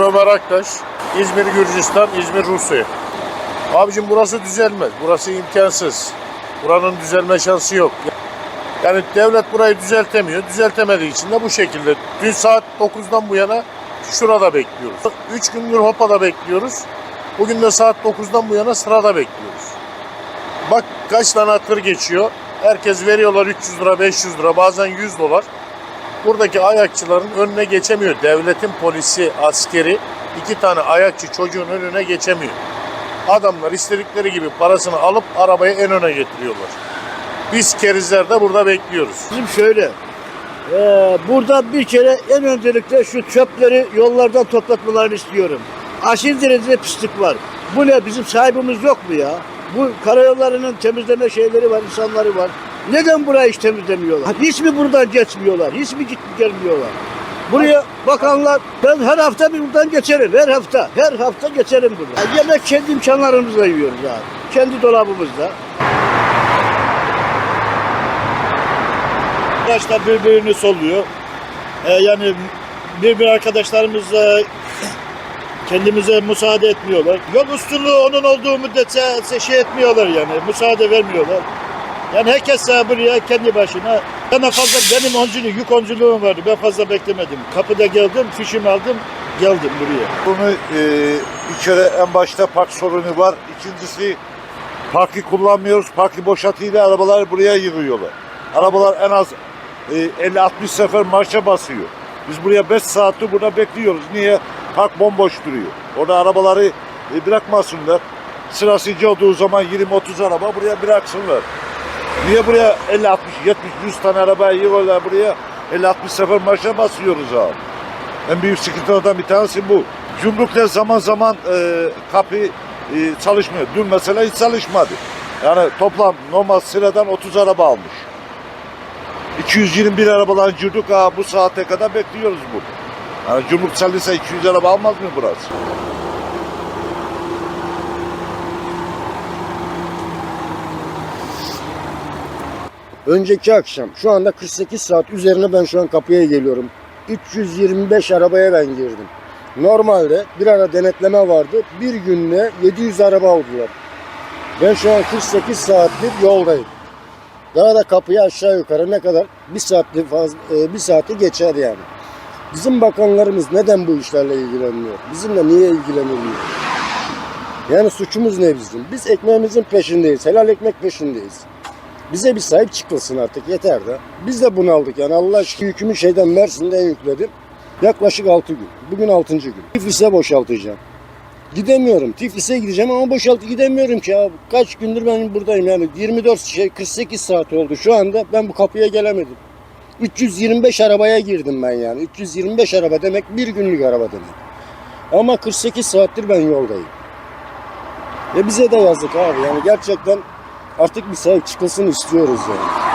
İsmim Ömer Aktaş. İzmir Gürcistan, İzmir Rusya. Abicim burası düzelmez. Burası imkansız. Buranın düzelme şansı yok. Yani devlet burayı düzeltemiyor. Düzeltemediği için de bu şekilde. Dün saat 9'dan bu yana şurada bekliyoruz. 3 gündür Hopa'da bekliyoruz. Bugün de saat 9'dan bu yana sırada bekliyoruz. Bak kaç tane tır geçiyor. Herkes veriyorlar 300 lira, 500 lira, bazen 100 dolar. Buradaki ayakçıların önüne geçemiyor. Devletin polisi, askeri iki tane ayakçı çocuğun önüne geçemiyor. Adamlar istedikleri gibi parasını alıp arabayı en öne getiriyorlar. Biz kerizler de burada bekliyoruz. Bizim şöyle. eee, burada bir kere en öncelikle şu çöpleri yollardan toplatmalarını istiyorum. Aşırı derecede pislik var. Bu ne bizim sahibimiz yok mu ya? Bu karayollarının temizleme şeyleri var, insanları var. Neden burayı hiç temizlemiyorlar? Hiç mi buradan geçmiyorlar? Hiç mi gidip gelmiyorlar? Buraya bakanlar, ben her hafta bir buradan geçerim, her hafta. Her hafta geçerim buradan. Yemek kendi imkanlarımızla yiyoruz abi. Kendi dolabımızda. Arkadaşlar birbirini solluyor. Ee, yani birbir arkadaşlarımız e, kendimize müsaade etmiyorlar. Yol üstünlüğü onun olduğu müddetçe şey etmiyorlar yani. Müsaade vermiyorlar. Yani herkes e, buraya kendi başına. Ben fazla benim onculuk, yük onculuğum vardı. Ben fazla beklemedim. Kapıda geldim, fişimi aldım, geldim buraya. Bunu e, bir kere en başta park sorunu var. İkincisi parkı kullanmıyoruz. Parkı boşaltıyla arabalar buraya yığıyorlar. Arabalar en az e, 50-60 sefer marşa basıyor. Biz buraya 5 saattir burada bekliyoruz. Niye? Park bomboş duruyor. Orada arabaları e, bırakmasınlar. Sırasıcı olduğu zaman 20-30 araba buraya bıraksınlar. Niye buraya 50, 60, 70, 100 tane arabaya yığıyorlar buraya? 50-60 sefer marşa basıyoruz abi. En büyük sıkıntılardan bir tanesi bu. Gümrükler zaman zaman e, kapı e, çalışmıyor. Dün mesela hiç çalışmadı. Yani toplam normal sıradan 30 araba almış. 221 arabadan girdik. Ha, bu saate kadar bekliyoruz bu. Yani gümrük çalışsa 200 araba almaz mı burası? Önceki akşam şu anda 48 saat üzerine ben şu an kapıya geliyorum. 325 arabaya ben girdim. Normalde bir ara denetleme vardı. Bir günde 700 araba aldılar. Ben şu an 48 saattir yoldayım. Daha da kapıyı aşağı yukarı ne kadar? Bir saatli fazla, e, bir saati geçer yani. Bizim bakanlarımız neden bu işlerle ilgilenmiyor? Bizimle niye ilgilenmiyor? Yani suçumuz ne bizim? Biz ekmeğimizin peşindeyiz. Helal ekmek peşindeyiz. Bize bir sahip çıkılsın artık yeter de. Biz de bunaldık yani Allah aşkına yükümü şeyden Mersin'den yükledim. Yaklaşık 6 gün. Bugün 6. gün. Tiflis'e boşaltacağım. Gidemiyorum. Tiflis'e gideceğim ama boşalt gidemiyorum ki ya. Kaç gündür ben buradayım yani. 24 şey 48 saat oldu şu anda. Ben bu kapıya gelemedim. 325 arabaya girdim ben yani. 325 araba demek bir günlük araba demek. Ama 48 saattir ben yoldayım. Ve bize de yazık abi yani gerçekten artık bir sahip çıkılsın istiyoruz yani.